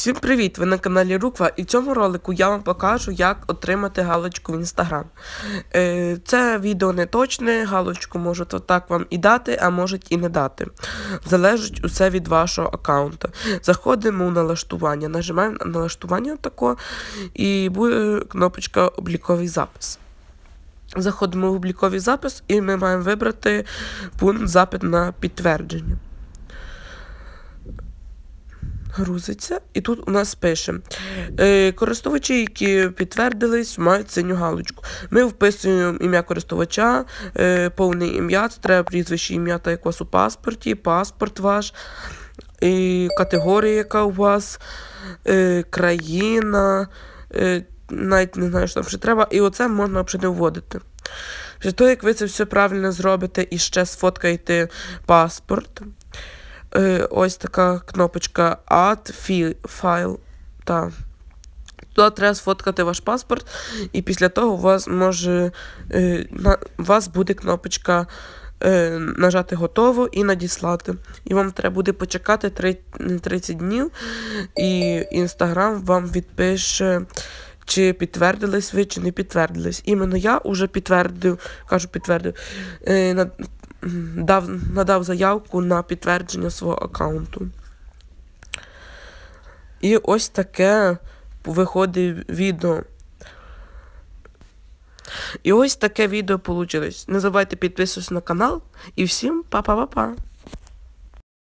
Всім привіт! Ви на каналі Руква, і в цьому ролику я вам покажу, як отримати галочку в інстаграм. Е, це відео не точне, галочку можуть отак вам і дати, а можуть і не дати. Залежить усе від вашого аккаунта. Заходимо у налаштування, нажимаємо на налаштування тако, і буде кнопочка обліковий запис. Заходимо в обліковий запис, і ми маємо вибрати пункт запит на підтвердження грузиться, і тут у нас пише: е, користувачі, які підтвердились, мають синю галочку. Ми вписуємо ім'я користувача, е, повне ім'я, це треба прізвище ім'я та як у вас у паспорті, паспорт ваш, і категорія, яка у вас, е, країна, е, навіть не знаю, що там ще треба, і оце можна не вводити. Після того, як ви це все правильно зробите і ще сфоткаєте паспорт, ось така кнопочка Add fi- File. Та. Туди треба сфоткати ваш паспорт, і після того у вас може е, у вас буде кнопочка е, нажати готово і надіслати. І вам треба буде почекати 30 днів, і Інстаграм вам відпише. Чи підтвердились ви, чи не підтвердились. Іменно я вже підтвердив, кажу, підтвердив, е, дав, надав заявку на підтвердження свого аккаунту. І ось таке виходить відео. І ось таке відео вийшло. Не забувайте підписуватися на канал. І всім па-па-па-па.